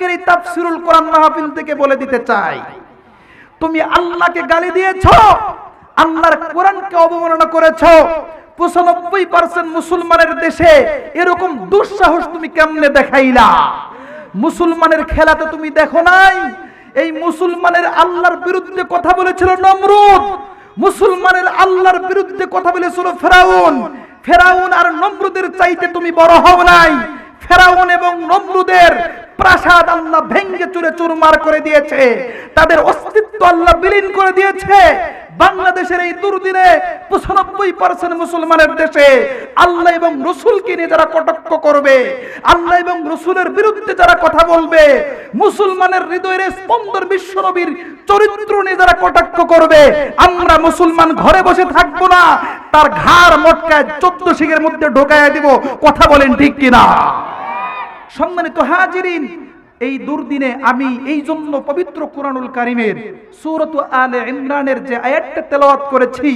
আজকের এই তাফসিরুল কোরআন মাহফিল থেকে বলে দিতে চাই, তুমি আল্লাহকে গালি দিয়েছ, আল্লাহর কোরআনকে অবমাননা করেছ, পঁচানব্বই পার্সেন্ট মুসলমানের দেশে এরকম দুঃসাহস তুমি কেমনে দেখাইলা? মুসলমানের খেলাতে তুমি দেখো নাই, এই মুসলমানের আল্লাহর বিরুদ্ধে কথা বলেছিল নমরুদ, মুসলমানের আল্লাহর বিরুদ্ধে কথা বলেছিল ফেরাউন ফেরাউন আর নমরুদের চাইতে তুমি বড় হও নাই, ফেরাউন এবং নমরুদের প্রাসাদ আল্লাহ ভেঙ্গে চুরে চুরমার করে দিয়েছে। তাদের অস্তিত্ব আল্লাহ বিলীন করে দিয়েছে। বাংলাদেশের এই দুর্দিনে পঁচানব্বই পার্সেন্ট মুসলমানের দেশে আল্লাহ এবং রসুলকে নিয়ে যারা কটাক্ষ করবে, আল্লাহ এবং রসুলের বিরুদ্ধে যারা কথা বলবে, মুসলমানের হৃদয়ের স্পন্দর বিশ্বনবীর চরিত্র নিয়ে যারা কটাক্ষ করবে, আমরা মুসলমান ঘরে বসে থাকব না, তার ঘাড় মটকায় চোদ্দ শিখের মধ্যে ঢোকায় দিব। কথা বলেন ঠিক কিনা? সম্মানিত হাজিরিন, এই দুর্দিনে আমি এই জন্য পবিত্র কোরআনুল কারিমের সুরত আলে ইমরানের যে আয়াতটা তেলাওয়াত করেছি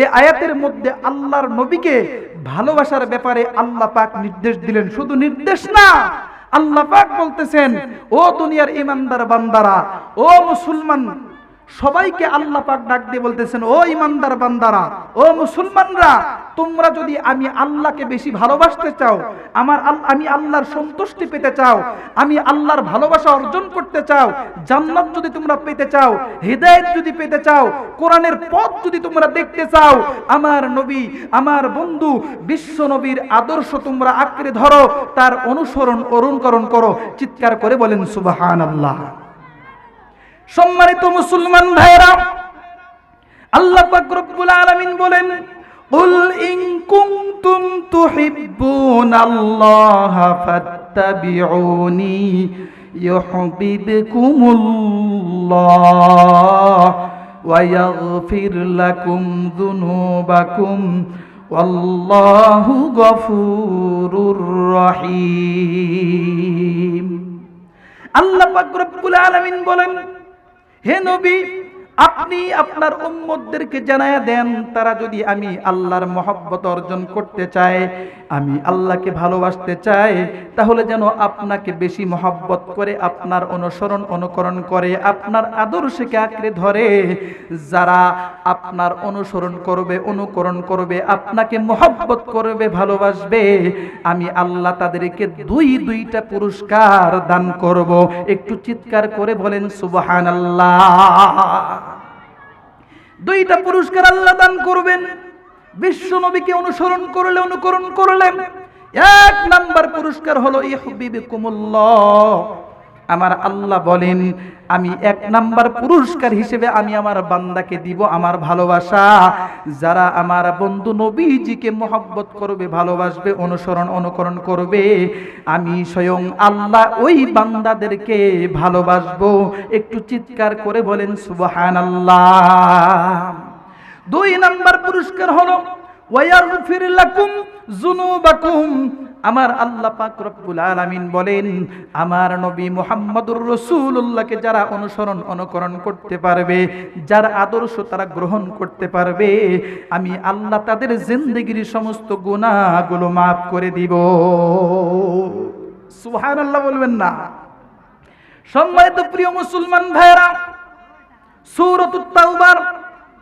এই আয়াতের মধ্যে আল্লাহর নবীকে ভালোবাসার ব্যাপারে আল্লাহ পাক নির্দেশ দিলেন। শুধু নির্দেশ না, আল্লাহ পাক বলতেছেন, ও দুনিয়ার ইমানদার বান্দারা, ও মুসলমান সবাইকে আল্লাহ পাক ডাক দিয়ে বলতেছেন, ও ইমানদার বান্দারা, ও মুসলমানরা, তোমরা যদি আমি আল্লাহকে বেশি ভালোবাসতে চাও, আমার আমি আল্লাহর সন্তুষ্টি পেতে চাও, আমি আল্লাহর ভালোবাসা অর্জন করতে চাও, জান্নাত যদি তোমরা পেতে চাও, হৃদায়ত যদি পেতে চাও, কোরআনের পথ যদি তোমরা দেখতে চাও, আমার নবী, আমার বন্ধু, বিশ্ব নবীর আদর্শ তোমরা আঁকড়ে ধরো, তার অনুসরণ অনুকরণ করো। চিৎকার করে বলেন সুবাহান আল্লাহ সম্মানিত মুসলমান ভাইরা আল্লাহ পাক রব্বুল আলামিন বলেন قل إن كنتم تحبون الله فاتبعوني يحببكم الله ويغفر لكم ذنوبكم والله غفور رحيم আল্লাহ পাক রব্বুল আলামিন বলেন হে নবী, আপনি আপনার উম্মতদেরকে জানায়া দেন, তারা যদি আমি আল্লাহর মহব্বত অর্জন করতে চায় আমি আল্লাহকে ভালোবাসতে চাই, তাহলে যেন আপনাকে বেশি মহব্বত করে, আপনার অনুসরণ, অনুকরণ করে, আপনার আদর্শকে আঁকড়ে ধরে। যারা আপনার অনুসরণ করবে, অনুকরণ করবে, আপনাকে মহব্বত করবে, ভালোবাসবে, আমি আল্লাহ তাদেরকে দুই, দুইটা পুরস্কার দান করব। একটু চিৎকার করে বলেন সুবহান দুইটা পুরস্কার আল্লাহ দান করবেন। বিশ্ব নবীকে অনুসরণ করলে, অনুকরণ করলেন এক নাম্বার পুরস্কার হলো আমার আল্লাহ বলেন, আমি এক নাম্বার পুরস্কার হিসেবে আমি আমার বান্দাকে দিব আমার ভালোবাসা। যারা আমার বন্ধু নবীজিকে মহব্বত করবে, ভালোবাসবে, অনুসরণ, অনুকরণ করবে, আমি স্বয়ং আল্লাহ ওই বান্দাদেরকে ভালোবাসবো। একটু চিৎকার করে বলেন সুবহান দুই নাম্বার পুরস্কার হলো, ওয়ায়াগফির লাকুম যুনুবাকুম। আমার আল্লাহ পাক রব্বুল আলামিন বলেন, আমার নবী মুহাম্মদুর রাসূলুল্লাহকে যারা অনুসরণ অনুকরণ করতে পারবে, যার আদর্শ তারা গ্রহণ করতে পারবে, আমি আল্লাহ তাদের জিন্দেগির সমস্ত গুনাহগুলো মাফ করে দিব। সুবহানাল্লাহ বলবেন না। সম্মানিত প্রিয় মুসলমান ভাইরা সূরাতুত তাওবার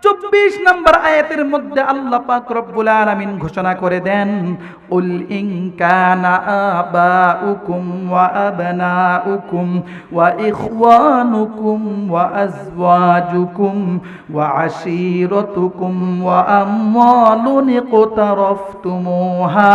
চব্বিশ নম্বর আয়াতের মধ্যে আল্লাহ পাক রব্বুল আলামিন ঘোষণা করে দেন, উল ইন কানা আবাউকুম ওয়া আবনাউকুম ওয়া ইখওয়ানুকুম ওয়া আজওয়াজুকুম ওয়া আশীরাতুকুম ওয়া আমওয়ালুন ইqtaraftumuha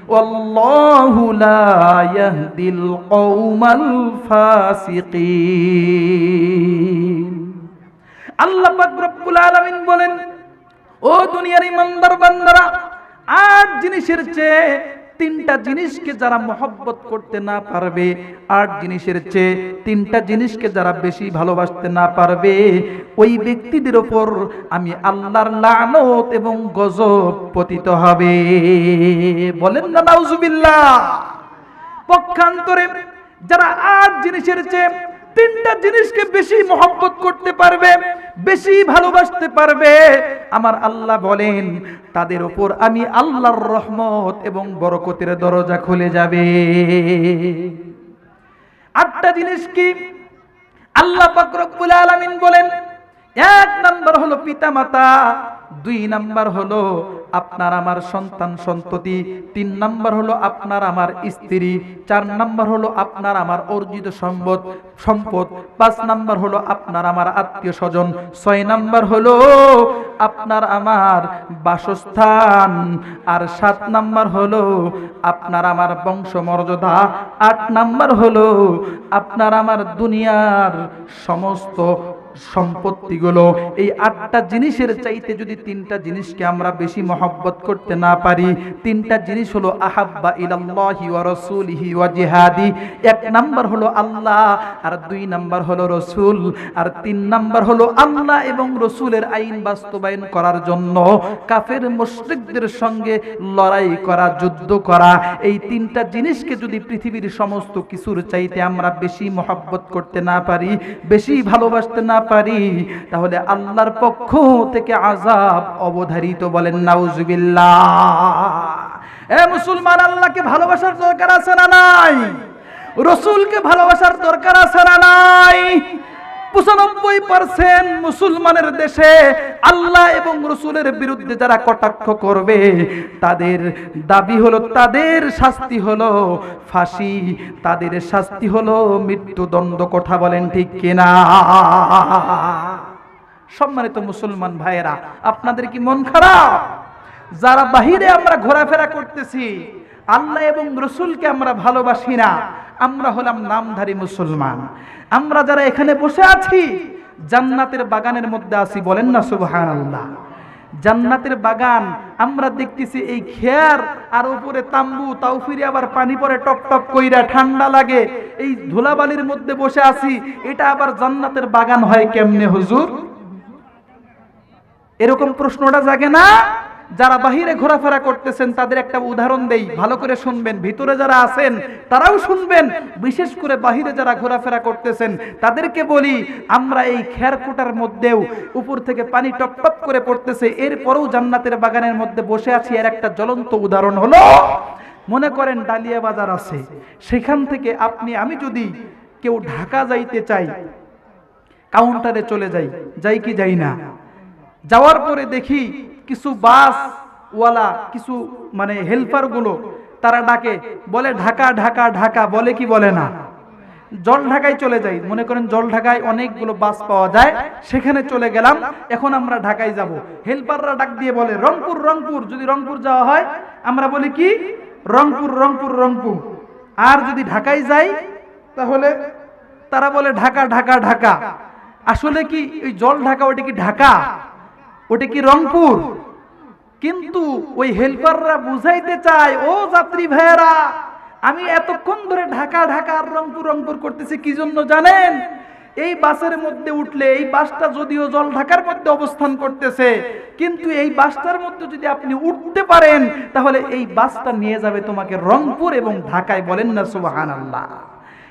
ইয়াতিয়াল্লাহু لا يهدي القوم الفاسقين. আল্লাহ পাক রব্বুল আলামিন বলেন, ও দুনিয়ার ইমানদার বান্দারা আট জিনিসের চেয়ে তিনটা জিনিসকে যারা মহব্বত করতে না পারবে, আট জিনিসের চেয়ে তিনটা জিনিসকে যারা বেশি ভালোবাসতে না পারবে, ওই ব্যক্তিদের ওপর আমি আল্লাহর লানত এবং গজব পতিত হবে। বলেন না, নাউজুবিল্লাহ। পক্ষান্তরে যারা আট জিনিসের চেয়ে তিনটা জিনিসকে বেশি মহব্বত করতে পারবে, বেশি ভালোবাসতে পারবে। আমার আল্লাহ বলেন, তাদের উপর আমি আল্লাহর রহমত এবং বরকতের দরজা খুলে যাবে। আটটা জিনিস কি? আল্লাহ পাক রব্বুল আলামিন বলেন, এক নম্বর হলো পিতামাতা। দুই নাম্বার হলো, আপনার আমার সন্তান সন্ততি, তিন নাম্বার হলো আপনার আমার স্ত্রী, চার নাম্বার হলো আপনার আমার অর্জিত সম্পদ সম্পদ, পাঁচ নাম্বার হলো আপনার আমার আত্মীয় স্বজন, ছয় নাম্বার হলো আপনার আমার বাসস্থান, আর সাত নাম্বার হলো আপনার আমার বংশমর্যাদা, আট নাম্বার হলো আপনার আমার দুনিয়ার সমস্ত সম্পত্তিগুলো, এই আটটা জিনিসের চাইতে যদি তিনটা জিনিসকে আমরা বেশি মহব্বত করতে না পারি, তিনটা জিনিস হলো আহাব্বা ইলাল্লাহি ওয়া রাসূলিহি ওয়া জিহাদি, এক নাম্বার হলো আল্লাহ, আর দুই নাম্বার হলো রসুল, আর তিন নাম্বার হলো আল্লাহ এবং রসুলের আইন বাস্তবায়ন করার জন্য, কাফের মুশরিকদের সঙ্গে লড়াই করা, যুদ্ধ করা, এই তিনটা জিনিসকে যদি পৃথিবীর সমস্ত কিছুর চাইতে আমরা বেশি মহব্বত করতে না পারি, বেশি ভালোবাসতে না পারি তাহলে আল্লাহর পক্ষ থেকে আজাব অবধারিত বলেন, নাউজুবিল্লাহ। এ মুসলমান, আল্লাহকে ভালোবাসার দরকার আছে না নাই? রসুলকে ভালোবাসার দরকার আছে না নাই? পঁচানব্বই পার্সেন্ট মুসলমানের দেশে আল্লাহ এবং রসুলের বিরুদ্ধে যারা কটাক্ষ করবে, তাদের দাবি হলো, তাদের শাস্তি হলো ফাঁসি, তাদের শাস্তি হলো মৃত্যুদণ্ড কথা বলেন ঠিক কিনা? সম্মানিত মুসলমান ভাইয়েরা, আপনাদের কি মন খারাপ? যারা বাহিরে আমরা ঘোরাফেরা করতেছি আল্লাহ এবং রসুলকে আমরা ভালোবাসি না। আমরা হলাম নামধারী মুসলমান। আমরা যারা এখানে বসে আছি, জান্নাতের বাগানের মধ্যে আছি, বলেন না সুবহান আল্লাহ জান্নাতের বাগান, আমরা দেখতেছি এই খেয়ার আর উপরে তাম্বু, তাও ফিরে আবার পানি পরে টপ টপ কইরা ঠান্ডা লাগে। এই ধুলাবালির মধ্যে বসে আছি, এটা আবার জান্নাতের বাগান হয় কেমনে, হুজুর? এরকম প্রশ্নটা জাগে না? যারা বাহিরে ঘোরাফেরা করতেছেন, তাদের একটা উদাহরণ দেই, ভালো করে শুনবেন। ভিতরে যারা আছেন, তারাও শুনবেন। বিশেষ করে বাহিরে যারা ঘোরাফেরা করতেছেন, তাদেরকে বলি, আমরা এই খেরকুটার মধ্যেও উপর থেকে পানি টপ টপ করে পড়তেছে, এরপরেও জান্নাতের বাগানের মধ্যে বসে আছি, এর একটা জ্বলন্ত উদাহরণ হলো, মনে করেন ডালিয়া বাজার আছে, সেখান থেকে আপনি, আমি যদি কেউ ঢাকা যাইতে চাই, কাউন্টারে চলে যাই যাই কি যাই না, যাওয়ার পরে দেখি কিছু বাস ওয়ালা, কিছু মানে হেল্পারগুলো, তারা ডাকে, বলে ঢাকা ঢাকা ঢাকা, বলে কি বলে না। জল ঢাকায় চলে যাই, মনে করেন জল ঢাকায় অনেকগুলো বাস পাওয়া যায়, সেখানে চলে গেলাম, এখন আমরা ঢাকায় যাব। হেল্পাররা ডাক দিয়ে বলে, রংপুর রংপুর, যদি রংপুর যাওয়া হয়, আমরা বলি কি? রংপুর রংপুর রংপুর। আর যদি ঢাকায় যাই, তাহলে তারা বলে ঢাকা ঢাকা ঢাকা। আসলে কি ওই জল ঢাকা, ওটা কি ঢাকা? ওটা কি রংপুর? কিন্তু ওই হেল্পাররা বুঝাইতে চায়, ও যাত্রী ভাইয়েরা, আমি এতক্ষণ ধরে ঢাকা ঢাকা আর রংপুর রংপুর করতেছি, কি জন্য জানেন? এই বাসের মধ্যে উঠলে, এই বাসটা যদিও জল ঢাকার মধ্যে অবস্থান করতেছে, কিন্তু এই বাসটার মধ্যে যদি আপনি উঠতে পারেন, তাহলে এই বাসটা নিয়ে যাবে তোমাকে রংপুর এবং ঢাকায়, বলেন না সুবাহান আল্লাহ